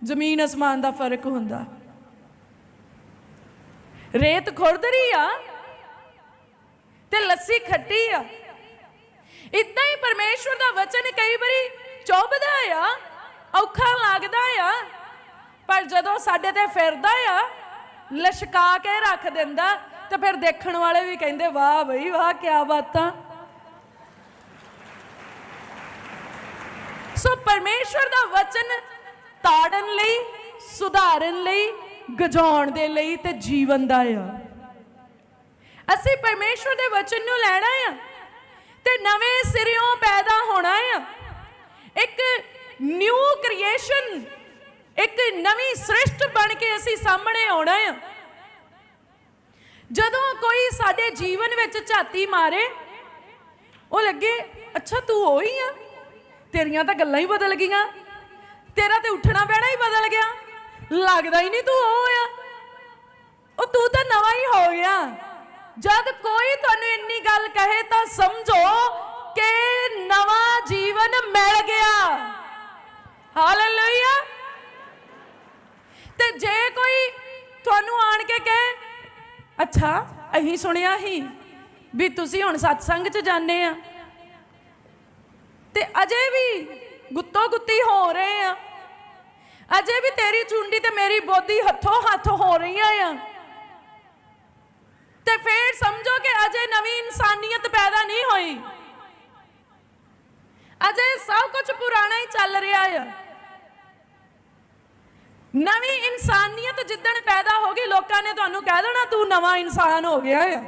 ਜ਼ਮੀਨ ਅਸਮਾਨ ਦਾ ਫ਼ਰਕ ਹੁੰਦਾ। ਰੇਤ ਖੁਰਦਰੀ ਆ ਤੇ ਲੱਸੀ ਖੱਟੀ ਆ। ਇਦਾਂ ਹੀ ਪਰਮੇਸ਼ਵਰ ਦਾ ਵਚਨ ਕਈ ਵਾਰੀ ਚੁੱਭਦਾ ਆ, ਔਖਾ ਲੱਗਦਾ ਆ, ਪਰ ਜਦੋਂ ਸਾਡੇ ਤੇ ਫਿਰਦਾ ਆ, ਲਸ਼ਕਾ ਕੇ ਰੱਖ ਦਿੰਦਾ, ਤੇ ਫਿਰ ਦੇਖਣ ਵਾਲੇ ਵੀ ਕਹਿੰਦੇ, ਵਾਹ ਬਈ, ਵਾਹ ਕੀ ਬਾਤਾਂ ਸੋ ਪਰਮੇਸ਼ਵਰ ਦਾ ਵਚਨ ਤਾੜਨ ਲਈ, ਸੁਧਾਰਨ ਲਈ ਗਜਾਉਣ ਦੇ ਲਈ ਤੇ ਜੀਵਨ ਦਾ ਆ। ਅਸੀਂ ਪਰਮੇਸ਼ਵਰ ਦੇ ਵਚਨ ਨੂੰ ਲੈਣਾ ਆ ਤੇ ਨਵੇਂ ਸਿਰਿਓਂ ਪੈਦਾ ਹੋਣਾ ਆ। ਇੱਕ ਨਿਊ ਕ੍ਰੀਏਸ਼ਨ ਇੱਕ ਨਵੀਂ ਸ੍ਰਿਸ਼ਟ ਬਣ ਕੇ ਅਸੀਂ ਸਾਹਮਣੇ ਆਉਣਾ ਆ। ਜਦੋਂ ਕੋਈ ਸਾਡੇ ਜੀਵਨ ਵਿੱਚ ਝਾਤੀ ਮਾਰੇ, ਉਹ ਲੱਗੇ, ਅੱਛਾ, ਤੂੰ ਉਹੀ ਆ। ਤੇਰੀਆਂ ਤਾਂ ਗੱਲਾਂ ਹੀ ਬਦਲ ਗਈਆਂ। ਤੇਰਾ ਤੇ ਉੱਠਣਾ ਬਹਿਣਾ ਹੀ ਬਦਲ ਗਿਆ। ਲੱਗਦਾ ਹੀ ਨਹੀਂ ਤੂੰ ਉਹ ਆ। ਉਹ ਤੂੰ ਤਾਂ ਨਵਾਂ ਹੀ ਹੋ ਗਿਆ। ਜਦ ਕੋਈ ਤੁਹਾਨੂੰ ਇੰਨੀ ਗੱਲ ਕਹੇ ਤਾਂ ਸਮਝੋ ਕਿ ਨਵਾਂ ਜੀਵਨ ਮਿਲ ਗਿਆ। ਹਾਲੇਲੂਇਆ ਤੇ ਜੇ ਕੋਈ ਤੁਹਾਨੂੰ ਆਣ ਕੇ ਕਹੇ, ਅੱਛਾ, ਅਹੀਂ ਸੁਣਿਆ ਹੀ ਵੀ ਤੁਸੀਂ ਹੁਣ ਸਤਸੰਗ 'ਚ ਜਾਂਦੇ ਆ। ਤੇ ਅਜੇ ਵੀ ਗੁੱਤੋ ਗੁੱਤੀ ਹੋ ਰਹੇ ਆ। ਅਜੇ ਵੀ ਤੇਰੀ ਚੁੰਡੀ ਤੇ ਮੇਰੀ ਬੋਦੀ ਹੱਥੋਂ ਹੱਥ ਹੋ ਰਹੀਆਂ ਆ। ਤੇ ਫੇਰ ਸਮਝੋ ਕਿ ਅਜੇ ਨਵੀਂ ਇਨਸਾਨੀਅਤ ਪੈਦਾ ਨਹੀਂ ਹੋਈ। ਅਜੇ ਸਭ ਕੁਝ ਪੁਰਾਣਾ ਹੀ ਚੱਲ ਰਿਹਾ ਆ। ਨਵੀਂ ਇਨਸਾਨੀਅਤ ਜਿੱਦਣ ਪੈਦਾ ਹੋ ਗਈ, ਲੋਕਾਂ ਨੇ ਤੁਹਾਨੂੰ ਕਹਿ ਦੇਣਾ, ਤੂੰ ਨਵਾਂ ਇਨਸਾਨ ਹੋ ਗਿਆ ਆ।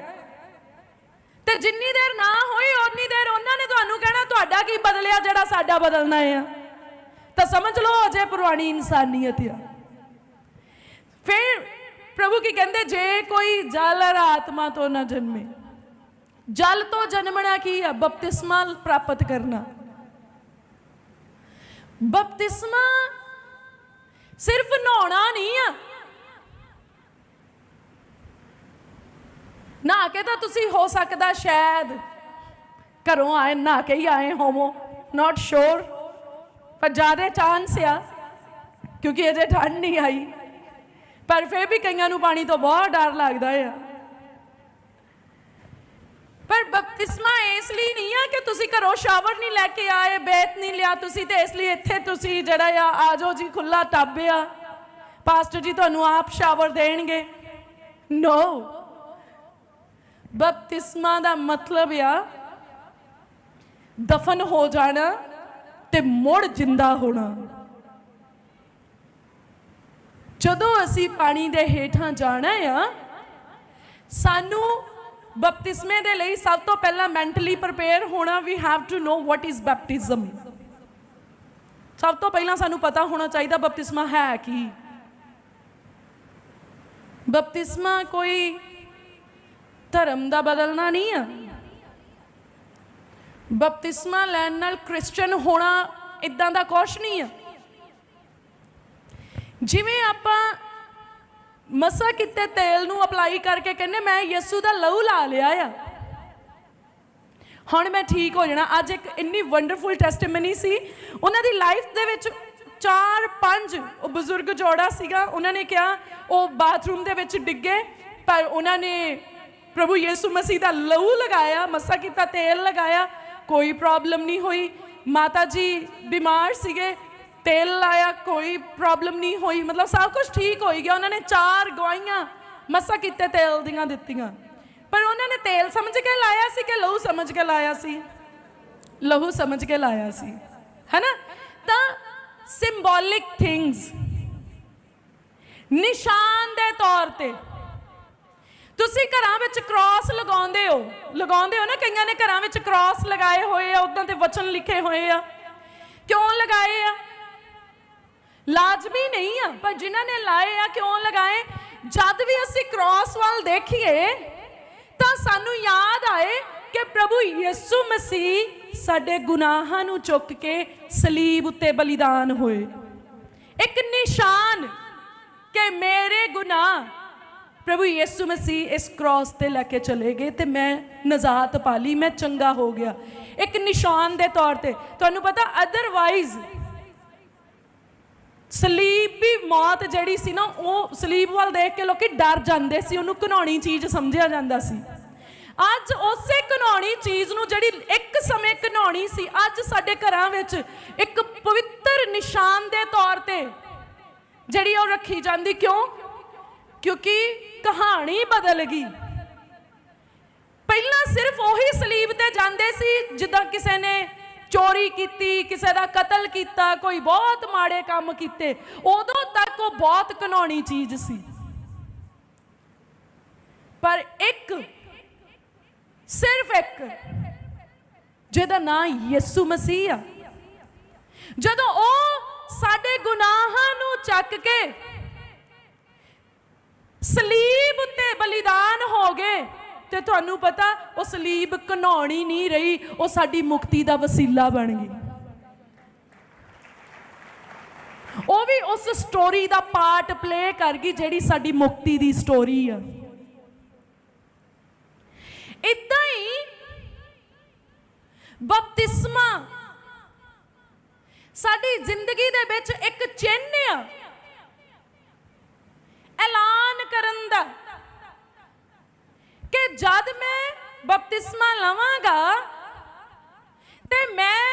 ਤੇ ਜਿੰਨੀ ਦੇਰ ਨਾ ਹੋਈ, ਓਨੀ ਦੇਰ ਉਹਨਾਂ ਨੇ ਤੁਹਾਨੂੰ ਕਹਿਣਾ, ਤੁਹਾਡਾ ਕੀ ਬਦਲਿਆ ਜਿਹੜਾ ਸਾਡਾ ਬਦਲਣਾ ਆ। ਤਾਂ ਸਮਝ ਲਓ ਅਜੇ ਪੁਰਾਣੀ ਇਨਸਾਨੀਅਤ ਆ। ਫਿਰ ਪ੍ਰਭੂ ਕੀ ਕਹਿੰਦੇ, ਜੇ ਕੋਈ ਜਲ ਔਰ ਆਤਮਾ ਤੋਂ ਨਾ ਜਨਮੇ, ਜਲ ਤੋਂ ਜਨਮਣਾ ਕੀ ਆ? ਬਪਤਿਸਮਾ ਪ੍ਰਾਪਤ ਕਰਨਾ। ਬਪਤਿਸਮਾ ਸਿਰਫ ਨਹਾਉਣਾ ਨਹੀਂ ਆ। ਨਾ ਕੇ ਤਾਂ ਤੁਸੀਂ ਹੋ ਸਕਦਾ ਸ਼ਾਇਦ। ਘਰੋਂ ਆਏ ਨਾ ਕੇ ਹੀ ਆਏ ਹੋਵੋ। ਨਾਟ ਸ਼ੋਰ ਪਰ ਜ਼ਿਆਦਾ ਚਾਂਸ ਆ, ਕਿਉਂਕਿ ਅਜੇ ਠੰਡ ਨਹੀਂ ਆਈ। ਪਰ ਫਿਰ ਵੀ ਕਈਆਂ ਨੂੰ ਪਾਣੀ ਤੋਂ ਬਹੁਤ ਡਰ ਲੱਗਦਾ ਆ। ਪਰ ਬਪਤਿਸਮਾ ਇਸ ਲਈ ਨਹੀਂ ਆ ਕਿ ਤੁਸੀਂ ਘਰੋਂ ਸ਼ਾਵਰ ਨਹੀਂ ਲੈ ਕੇ ਆਏ ਬੇਤ ਨਹੀਂ ਲਿਆ ਤੁਸੀਂ ਤੇ ਇਸ ਲਈ ਇੱਥੇ ਤੁਸੀਂ ਜਿਹੜਾ ਆ ਆਜੋ ਜੀ ਖੁੱਲਾ ਟੱਬ ਆ। ਪਾਸਟਰ ਜੀ ਤੁਹਾਨੂੰ ਆਪ ਸ਼ਾਵਰ ਦੇਣਗੇ। ਨੋ ਬਪਤਿਸਮਾ ਦਾ ਮਤਲਬ ਆ, ਦਫਨ ਹੋ ਜਾਣਾ। ਤੇ ਮੁੜ ਜਿੰਦਾ ਹੋਣਾ। ਜਦੋਂ ਅਸੀਂ ਪਾਣੀ ਦੇ ਹੇਠਾਂ ਜਾਣਾ ਆ, ਸਾਨੂੰ ਬਪਤਿਸਮੇ ਦੇ ਲਈ ਸਭ ਤੋਂ ਪਹਿਲਾਂ ਮੈਂਟਲੀ ਪ੍ਰਪੇਅਰ ਹੋਣਾ we have to know what is baptism ਸਭ ਤੋਂ ਪਹਿਲਾਂ ਸਾਨੂੰ ਪਤਾ ਹੋਣਾ ਚਾਹੀਦਾ ਬਪਤਿਸਮਾ ਹੈ ਕੀ। ਬਪਤਿਸਮਾ ਕੋਈ ਧਰਮ ਦਾ ਬਦਲਣਾ ਨਹੀਂ ਆ। ਬਪਤਿਸਮਾ ਲੈਣ ਨਾਲ ਕ੍ਰਿਸਚੀਅਨ ਹੋਣਾ ਇਦਾਂ ਦਾ ਕੁਛ ਨਹੀਂ ਆ। ਜਿਵੇਂ ਆਪਾਂ ਮਸਾ ਕਿਤੇ ਤੇਲ ਨੂੰ ਅਪਲਾਈ ਕਰਕੇ ਕਹਿੰਦੇ, ਮੈਂ ਯਿਸੂ ਦਾ ਲਹੂ ਲਾ ਲਿਆ ਆ। ਹੁਣ ਮੈਂ ਠੀਕ ਹੋ ਜਾਣਾ। ਅੱਜ ਇੱਕ ਇੰਨੀ ਵੰਡਰਫੁਲ ਟੈਸਟੀਮਨੀ ਸੀ। ਉਹਨਾਂ ਦੀ ਲਾਈਫ ਦੇ ਵਿੱਚ ਚਾਰ ਪੰਜ ਉਹ ਬਜ਼ੁਰਗ ਜੋੜਾ ਸੀਗਾ। ਉਹਨਾਂ ਨੇ ਕਿਹਾ, ਉਹ ਬਾਥਰੂਮ ਦੇ ਵਿੱਚ ਡਿੱਗੇ, ਪਰ ਉਹਨਾਂ ਨੇ ਪ੍ਰਭੂ ਯਿਸੂ ਮਸੀਹ ਦਾ ਲਹੂ ਲਗਾਇਆ, ਮਸਾ ਕੀਤਾ ਤੇਲ ਲਗਾਇਆ। ਕੋਈ ਪ੍ਰੋਬਲਮ ਨਹੀਂ ਹੋਈ। ਮਾਤਾ ਜੀ ਬਿਮਾਰ ਸੀਗੇ, ਤੇਲ ਲਾਇਆ, ਕੋਈ ਪ੍ਰੋਬਲਮ ਨਹੀਂ ਹੋਈ। ਮਤਲਬ ਸਭ ਕੁਝ ਠੀਕ ਹੋਈ ਗਿਆ। ਉਹਨਾਂ ਨੇ ਚਾਰ ਗਵਾਈਆਂ ਮਸਾ ਕੀਤੇ ਤੇਲ ਦੀਆਂ ਦਿੱਤੀਆਂ। ਪਰ ਉਹਨਾਂ ਨੇ ਤੇਲ ਸਮਝ ਕੇ ਲਾਇਆ ਸੀ ਕਿ ਲਹੂ ਸਮਝ ਕੇ ਲਾਇਆ ਸੀ? ਲਹੂ ਸਮਝ ਕੇ ਲਾਇਆ ਸੀ। ਹੈਨਾ? ਤਾਂ ਸਿੰਬੋਲਿਕ ਥਿੰਗਸ ਨਿਸ਼ਾਨ ਦੇ ਤੌਰ ਤੇ ਤੁਸੀਂ ਘਰਾਂ ਵਿੱਚ ਕ੍ਰਾਸ ਲਗਾਉਂਦੇ ਹੋ। ਲਗਾਉਂਦੇ ਹੋ ਨਾ, ਕਈਆਂ ਨੇ ਘਰਾਂ ਵਿੱਚ ਕ੍ਰਾਸ ਲਗਾਏ ਹੋਏ ਆ ਉਦਾਂ ਤੇ ਵਚਨ ਲਿਖੇ ਹੋਏ ਆ। ਕਿਉਂ ਲਗਾਏ ਆ? ਲਾਜ਼ਮੀ ਨਹੀਂ ਆ, ਪਰ ਜਿਨ੍ਹਾਂ ਨੇ ਲਾਏ ਆ, ਕਿਉਂ ਲਗਾਏ? ਜਦ ਵੀ ਅਸੀਂ ਕ੍ਰਾਸ ਵੱਲ ਦੇਖੀਏ, ਤਾਂ ਸਾਨੂੰ ਯਾਦ ਆਏ ਕਿ ਪ੍ਰਭੂ ਯਿਸੂ ਮਸੀਹ ਸਾਡੇ ਗੁਨਾਹਾਂ ਨੂੰ ਚੁੱਕ ਕੇ ਸਲੀਬ ਉੱਤੇ ਬਲੀਦਾਨ ਹੋਏ। ਇੱਕ ਨਿਸ਼ਾਨ ਕਿ ਮੇਰੇ ਗੁਨਾਹ ਪ੍ਰਭੂ ਯਿਸੂ ਮਸੀਹ ਇਸ ਕ੍ਰਾਸ ਤੇ ਲੈ ਕੇ ਚਲੇ ਗਏ ਤੇ ਮੈਂ ਨਜ਼ਾਤ ਪਾ ਲਈ, ਮੈਂ ਚੰਗਾ ਹੋ ਗਿਆ। ਇੱਕ ਨਿਸ਼ਾਨ ਦੇ ਤੌਰ ਤੇ, ਤੁਹਾਨੂੰ ਪਤਾ ਅਦਰਵਾਈਜ਼ ਸਲੀਬੀ ਮੌਤ ਜਿਹੜੀ ਸੀ ਨਾ, ਉਹ ਸਲੀਬ ਵੱਲ ਦੇਖ ਕੇ ਲੋਕੀ ਡਰ ਜਾਂਦੇ ਸੀ, ਉਹਨੂੰ ਘਿਨਾਉਣੀ ਚੀਜ਼ ਸਮਝਿਆ ਜਾਂਦਾ ਸੀ। ਅੱਜ ਉਸੇ ਘਿਨਾਉਣੀ ਚੀਜ਼ ਨੂੰ ਜਿਹੜੀ ਇੱਕ ਸਮੇਂ ਘਿਨਾਉਣੀ ਸੀ, ਅੱਜ ਸਾਡੇ ਘਰਾਂ ਵਿੱਚ ਇੱਕ ਪਵਿੱਤਰ ਨਿਸ਼ਾਨ ਦੇ ਤੌਰ ਤੇ ਜਿਹੜੀ ਉਹ ਰੱਖੀ ਜਾਂਦੀ, ਕਿਉਂ? ਕਿਉਂਕਿ ਕਹਾਣੀ ਬਦਲ ਗਈ। ਪਹਿਲਾਂ ਸਿਰਫ ਉਹੀ ਸਲੀਬ ਤੇ ਜਾਂਦੇ ਸੀ, ਜਿੱਦਾਂ ਕਿਸੇ ਨੇ ਚੋਰੀ ਕੀਤੀ, ਕਿਸੇ ਦਾ ਕਤਲ ਕੀਤਾ, ਕੋਈ ਬਹੁਤ ਮਾੜੇ ਕੰਮ ਕੀਤੇ। ਉਦੋਂ ਤੱਕ ਉਹ ਬਹੁਤ ਘਿਨਾਉਣੀ ਚੀਜ਼ ਸੀ। ਪਰ ਇੱਕ, ਸਿਰਫ ਇੱਕ, ਜਿਹਦਾ ਨਾਂ ਯਿਸੂ ਮਸੀਹ ਆ। ਜਦੋਂ ਉਹ ਸਾਡੇ ਗੁਨਾਹਾਂ ਨੂੰ ਚੱਕ ਕੇ ਸਲੀਬ ਉੱਤੇ ਬਲੀਦਾਨ ਹੋ ਗਏ। ਤੇ ਤੁਹਾਨੂੰ ਪਤਾ, ਉਹ ਸਲੀਬ ਘਨਾਉਣੀ ਨਹੀਂ ਰਹੀ, ਉਹ ਸਾਡੀ ਮੁਕਤੀ ਦਾ ਵਸੀਲਾ ਬਣ ਗਈ। ਉਹ ਵੀ ਉਸ ਸਟੋਰੀ ਦਾ ਪਾਰਟ ਪਲੇ ਕਰ ਗਈ, ਜਿਹੜੀ ਸਾਡੀ ਮੁਕਤੀ ਦੀ ਸਟੋਰੀ ਆ। ਇਦਾਂ ਹੀ ਬਪਤਿਸਮਾ ਸਾਡੀ ਜ਼ਿੰਦਗੀ ਦੇ ਵਿੱਚ ਇੱਕ ਚਿੰਨ੍ਹ ਆ। ਐਲਾਨ ਕਰਨ ਦਾ ਕਿ ਜਦ ਮੈਂ ਬਪਤਿਸਮਾ ਲਵਾਂਗਾ ਤੇ ਮੈਂ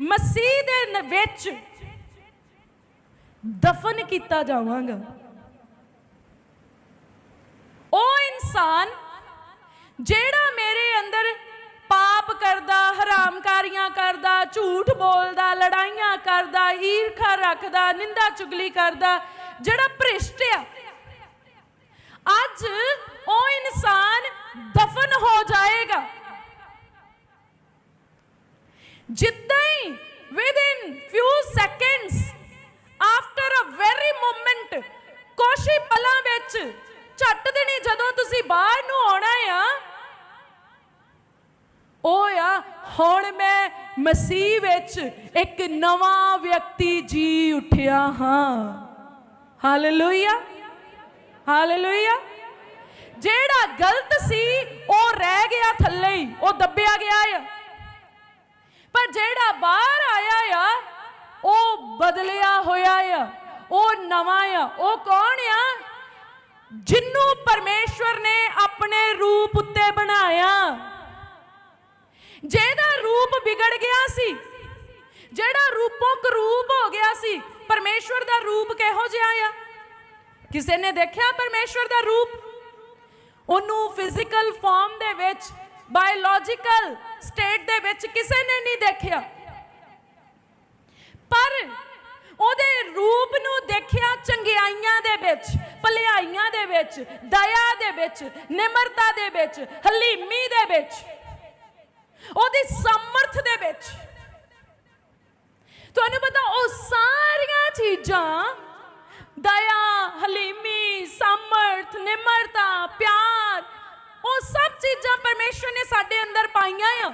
ਮਸੀਹ ਦੇ ਵਿੱਚ ਦਫਨ ਕੀਤਾ ਜਾਵਾਂਗਾ। ਉਹ ਇਨਸਾਨ ਜਿਹੜਾ ਮੇਰੇ ਅੰਦਰ ਪਾਪ ਕਰਦਾ, ਹਰਾਮਕਾਰੀਆਂ ਕਰਦਾ, ਝੂਠ ਬੋਲਦਾ, ਲੜਾਈਆਂ ਕਰਦਾ, ਈਰਖਾ ਰੱਖਦਾ, ਨਿੰਦਾ ਚੁਗਲੀ ਕਰਦਾ ਜਿਹੜਾ ਭ੍ਰਿਸ਼ਟ ਆ। ਅੱਜ ਉਹ ਇਨਸਾਨ ਦਫਨ ਹੋ ਜਾਏਗਾ। ਜਿੱਦਾਂ ਹੀ within few seconds after a very moment ਕੁਛ ਪਲਾਂ ਵਿੱਚ ਝੱਟ ਦੇਣੀ ਜਦੋਂ ਤੁਸੀਂ ਬਾਹਰ ਨੂੰ ਆਉਣਾ ਆ, ਉਹ ਆ, ਹੁਣ ਮੈਂ ਮਸੀਹ ਵਿੱਚ ਇੱਕ ਨਵਾਂ ਵਿਅਕਤੀ ਜੀ ਉੱਠਿਆ ਹਾਂ। ਹਾਲੇਲੂਇਆ ਹਾਲੇਲੂਇਆ ਜਿਹੜਾ ਗਲਤ ਸੀ, ਉਹ ਰਹਿ ਗਿਆ ਥੱਲੇ ਹੀ, ਉਹ ਦੱਬਿਆ ਗਿਆ ਆ। ਪਰ ਜਿਹੜਾ ਬਾਹਰ ਆਇਆ ਆ, ਉਹ ਬਦਲਿਆ ਹੋਇਆ ਆ, ਉਹ ਨਵਾਂ ਆ। ਉਹ ਕੌਣ ਆ? ਜਿੰਨੂੰ ਪਰਮੇਸ਼ਵਰ ਨੇ ਆਪਣੇ ਰੂਪ ਉੱਤੇ ਬਣਾਇਆ। ਜਿਹਦਾ ਰੂਪ ਵਿਗੜ ਗਿਆ ਸੀ, ਜਿਹੜਾ ਰੂਪੋਂ ਕਰੂਪ ਹੋ ਗਿਆ ਸੀ ਪਰਮੇਸ਼ਵਰ ਦਾ ਰੂਪ ਕਿਹੋ ਜਿਹਾ ਆ? ਕਿਸੇ ਨੇ ਦੇਖਿਆ ਪਰਮੇਸ਼ਵਰ ਦਾ ਰੂਪ? ਉਹਨੂੰ ਫਿਜ਼ੀਕਲ ਫਾਰਮ ਦੇ ਵਿੱਚ ਬਾਇਓਲੋਜੀਕਲ ਸਟੇਟ ਦੇ ਵਿੱਚ ਕਿਸੇ ਨੇ ਨਹੀਂ ਦੇਖਿਆ। ਪਰ ਉਹਦੇ ਰੂਪ ਨੂੰ ਦੇਖਿਆ ਚੰਗਿਆਈਆਂ ਦੇ ਵਿੱਚ, ਭਲਾਈਆਂ ਦੇ ਵਿੱਚ, ਦਇਆ ਦੇ ਵਿੱਚ, ਨਿਮਰਤਾ ਦੇ ਵਿੱਚ, ਹਲੀਮੀ ਦੇ ਵਿੱਚ। ਉਹਦੀ ਸਮਰਥ ਦੇ ਵਿੱਚ। ਤੁਹਾਨੂੰ ਪਤਾ, ਉਹ ਸਾਰੀਆਂ ਚੀਜ਼ਾਂ, ਦਇਆ, ਹਲੀਮੀ, ਸਮਰਥ, ਨਿਮਰਤਾ, ਪਿਆਰ, ਉਹ ਸਭ ਚੀਜ਼ਾਂ ਪਰਮੇਸ਼ਰ ਨੇ ਸਾਡੇ ਅੰਦਰ ਪਾਈਆਂ ਆ।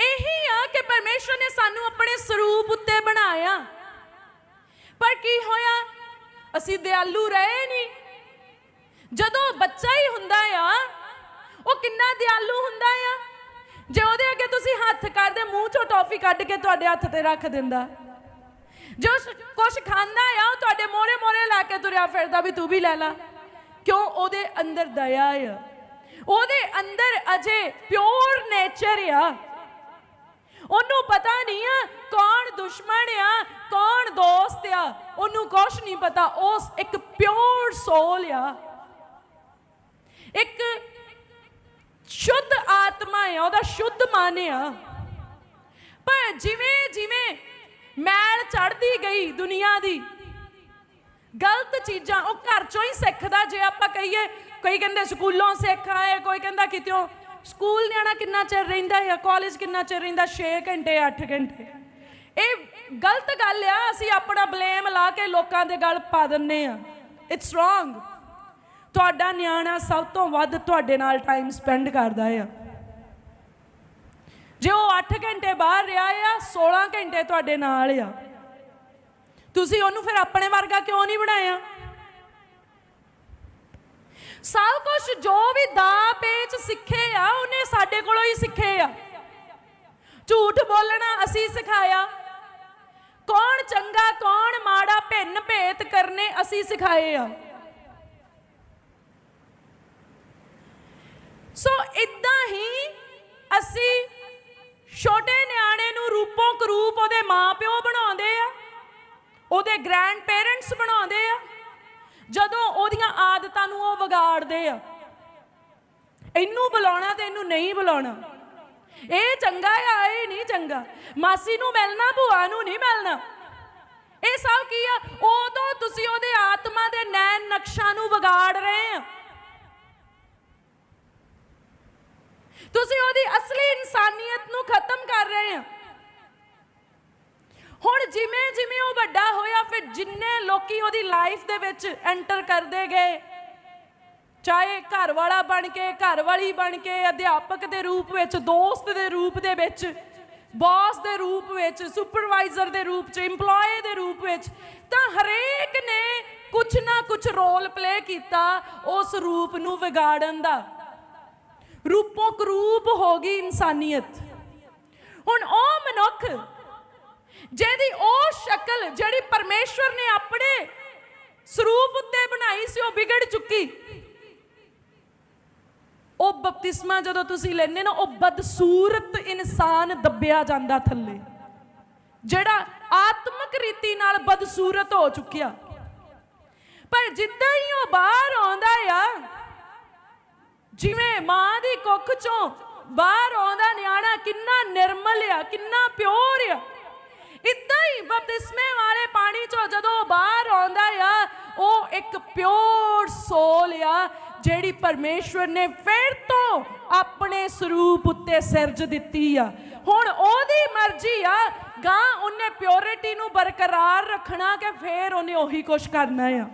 ਇਹੀ ਆ ਕਿ ਪਰਮੇਸ਼ਰ ਨੇ ਸਾਨੂੰ ਆਪਣੇ ਸਰੂਪ ਉੱਤੇ ਬਣਾਇਆ। ਪਰ ਕੀ ਹੋਇਆ? ਅਸੀਂ ਦਿਆਲੂ ਰਹੇ ਨਹੀਂ। ਜਦੋਂ ਬੱਚਾ ਹੀ ਹੁੰਦਾ ਆ, ਉਹ ਕਿੰਨਾ ਦਿਆਲੂ ਹੁੰਦਾ ਆ। ਜੇ ਉਹਦੇ ਅੱਗੇ ਤੁਸੀਂ ਹੱਥ ਕਰਦੇ, ਮੂੰਹ ਚੋਂ ਟੌਫੀ ਕੱਢ ਕੇ ਤੁਹਾਡੇ ਹੱਥ ਤੇ ਰੱਖ ਦਿੰਦਾ। ਜੋ ਕੁਝ ਖਾਂਦਾ ਆ, ਉਹ ਤੁਹਾਡੇ ਮੋਰੇ ਮੋਰੇ ਲਾ ਕੇ ਤੁਰਿਆ ਫਿਰਦਾ ਵੀ ਤੂੰ ਵੀ ਲੈ ਲੈ। ਕਿਉਂ? ਉਹਦੇ ਅੰਦਰ ਦਇਆ ਆ। ਉਹਦੇ ਅੰਦਰ ਅਜੇ ਪਿਓਰ ਨੇਚਰ ਆ। ਉਹਨੂੰ ਪਤਾ ਨਹੀਂ ਆ ਕੌਣ ਦੁਸ਼ਮਣ ਆ, ਕੌਣ ਦੋਸਤ ਆ। ਉਹਨੂੰ ਕੁਝ ਨਹੀਂ ਪਤਾ। ਉਸ ਇੱਕ ਪਿਓਰ ਸੋਲ ਆ। ਇੱਕ ਸ਼ੁੱਧ ਆਤਮਾ ਆ। ਉਹਦਾ ਸ਼ੁੱਧ ਮਨ ਆ। ਪਰ ਜਿਵੇਂ ਜਿਵੇਂ ਮੈਲ ਚੜਦੀ ਗਈ ਦੁਨੀਆ ਦੀ। ਗਲਤ ਚੀਜ਼ਾਂ ਉਹ ਘਰ ਚੋਂ ਹੀ ਸਿੱਖਦਾ, ਜੇ ਆਪਾਂ ਕਹੀਏ, ਕੋਈ ਕਹਿੰਦੇ ਸਕੂਲੋਂ ਸਿੱਖ ਆਏ, ਕੋਈ ਕਹਿੰਦਾ ਕਿਤਿਓਂ। ਸਕੂਲ ਨਿਆਣਾ ਕਿੰਨਾ ਚਿਰ ਰਹਿੰਦਾ ਹੈ ਕਾਲਜ ਕਿੰਨਾ ਚਿਰ ਰਹਿੰਦਾ? 6 ਘੰਟੇ 8 ਘੰਟੇ। ਇਹ ਗਲਤ ਗੱਲ ਆ, ਅਸੀਂ ਆਪਣਾ ਬਲੇਮ ਲਾ ਕੇ ਲੋਕਾਂ ਦੇ ਗੱਲ ਪਾ ਦਿੰਨੇ ਆ। ਇਟਸ ਰੋਂਗ ਤੁਹਾਡਾ ਨਿਆਣਾ ਸਭ ਤੋਂ ਵੱਧ ਤੁਹਾਡੇ ਨਾਲ ਟਾਈਮ ਸਪੈਂਡ ਕਰਦਾ ਆ। ਜੇ ਉਹ 8 ਘੰਟੇ ਬਾਹਰ ਰਿਹਾ ਆ 16 ਘੰਟੇ ਤੁਹਾਡੇ ਨਾਲ ਆ। ਤੁਸੀਂ ਉਹਨੂੰ ਫਿਰ ਆਪਣੇ ਵਰਗਾ ਕਿਉਂ ਨਹੀਂ ਬਣਾਇਆ? ਸਭ ਕੁਝ ਜੋ ਵੀ ਦਾ ਪੇਚ ਸਿੱਖੇ ਆ, ਉਹਨੇ ਸਾਡੇ ਕੋਲੋਂ ਹੀ ਸਿੱਖੇ ਆ। ਝੂਠ ਬੋਲਣਾ ਅਸੀਂ ਸਿਖਾਇਆ। ਕੌਣ ਚੰਗਾ, ਕੌਣ ਮਾੜਾ, ਭਿੰਨ ਭੇਤ ਕਰਨੇ ਅਸੀਂ ਸਿਖਾਏ ਆ। ਸੋ ਇਦਾਂ ਹੀ ਅਸੀਂ ਛੋਟੇ ਨਿਆਣੇ ਨੂੰ ਰੂਪੋਂ ਕਰੂਪ ਉਹਦੇ ਮਾਪਿਓ ਬਣਾਉਂਦੇ ਆ, ਉਹਦੇ ਗ੍ਰੈਂਡ ਪੇਰੈਂਟਸ ਬਣਾਉਂਦੇ ਆ, ਜਦੋਂ ਉਹਦੀਆਂ ਆਦਤਾਂ ਨੂੰ ਉਹ ਵਿਗਾੜਦੇ ਆ। ਇਹਨੂੰ ਬੁਲਾਉਣਾ ਤੇ ਇਹਨੂੰ ਨਹੀਂ ਬੁਲਾਉਣਾ। ਇਹ ਚੰਗਾ ਆ, ਇਹ ਨਹੀਂ ਚੰਗਾ। ਮਾਸੀ ਨੂੰ ਮਿਲਣਾ, ਭੂਆ ਨੂੰ ਨਹੀਂ ਮਿਲਣਾ। ਇਹ ਸਭ ਕੀ ਆ? ਉਦੋਂ ਤੁਸੀਂ ਉਹਦੇ ਆਤਮਾ ਦੇ ਨੈਣ ਨਕਸ਼ਾ ਨੂੰ ਵਿਗਾੜ ਰਹੇ ਆ। ਤੁਸੀਂ ਉਹਦੀ ਅਸਲੀ ਇਨਸਾਨੀਅਤ ਨੂੰ ਖਤਮ ਕਰ ਰਹੇ ਹੋ ਹੁਣ ਜਿਵੇਂ ਜਿਵੇਂ ਉਹ ਵੱਡਾ ਹੋਇਆ, ਫਿਰ ਜਿੰਨੇ ਲੋਕੀ ਉਹਦੀ ਲਾਈਫ ਦੇ ਵਿੱਚ ਐਂਟਰ ਕਰਦੇ ਗਏ, ਚਾਹੇ ਘਰ ਵਾਲਾ ਬਣ ਕੇ ਘਰ ਵਾਲੀ ਬਣ ਕੇ, ਅਧਿਆਪਕ ਦੇ ਰੂਪ ਵਿੱਚ, ਦੋਸਤ ਦੇ ਰੂਪ ਦੇ ਵਿੱਚ ਬੌਸ ਦੇ ਰੂਪ ਵਿੱਚ ਸੁਪਰਵਾਈਜ਼ਰ ਦੇ ਰੂਪ 'ਚ EMPLOYE ਦੇ ਰੂਪ ਵਿੱਚ, ਤਾਂ ਹਰੇਕ ਨੇ ਕੁਝ ਨਾ ਕੁਝ ਰੋਲ ਪਲੇ ਕੀਤਾ ਉਸ ਰੂਪ ਨੂੰ ਵਿਗਾੜਨ ਦਾ। ਰੂਪੋਂ ਕਰੂਪ ਹੋ ਗਈ ਇਨਸਾਨੀਅਤ। ਹੁਣ ਉਹ ਮਨੁੱਖ, ਜਿਹਦੀ ਉਹ ਸ਼ਕਲ ਜਿਹੜੀ ਪਰਮੇਸ਼ਵਰ ਨੇ ਆਪਣੇ ਸਰੂਪ ਉੱਤੇ ਬਣਾਈ ਸੀ, ਉਹ ਵਿਗੜ ਚੁੱਕੀ। ਉਹ ਬਪਤਿਸਮਾ ਜਦੋਂ ਤੁਸੀਂ ਲੈਂਦੇ ਨਾ, ਉਹ ਬਦਸੂਰਤ ਇਨਸਾਨ ਦੱਬਿਆ ਜਾਂਦਾ ਥੱਲੇ। ਜਿਹੜਾ ਆਤਮਿਕ ਰੀਤੀ ਨਾਲ ਬਦਸੂਰਤ ਹੋ ਚੁੱਕਿਆ। ਪਰ ਜਿੱਦਾਂ ਹੀ ਉਹ ਬਾਹਰ ਆਉਂਦਾ ਆ ਜਿਵੇਂ ਮਾਂ ਦੀ ਕੁੱਖ ਚੋਂ ਬਾਹਰ ਆਉਂਦਾ ਨਿਆਣਾ ਕਿੰਨਾ ਨਿਰਮਲ ਆ, ਕਿੰਨਾ ਪਿਓਰ ਆ। ਇਦਾਂ ਹੀ ਬਪਤਿਸਮੇ ਵਾਲੇ ਪਾਣੀ ਚੋਂ ਜਦੋਂ ਬਾਹਰ ਆਉਂਦਾ ਆ, ਉਹ ਇੱਕ ਪਿਓਰ ਸੋਲ ਆ, ਜਿਹੜੀ ਪਰਮੇਸ਼ਵਰ ਨੇ ਫਿਰ ਤੋਂ ਆਪਣੇ ਸਰੂਪ ਉੱਤੇ ਸਿਰਜ ਦਿੱਤੀ ਆ। ਹੁਣ ਉਹਦੀ ਮਰਜ਼ੀ ਆ ਗਾਂ ਉਹਨੇ ਪਿਓਰਿਟੀ ਨੂੰ ਬਰਕਰਾਰ ਰੱਖਣਾ ਕਿ ਫੇਰ ਉਹਨੇ ਉਹੀ ਕੁਝ ਕਰਨਾ ਆ।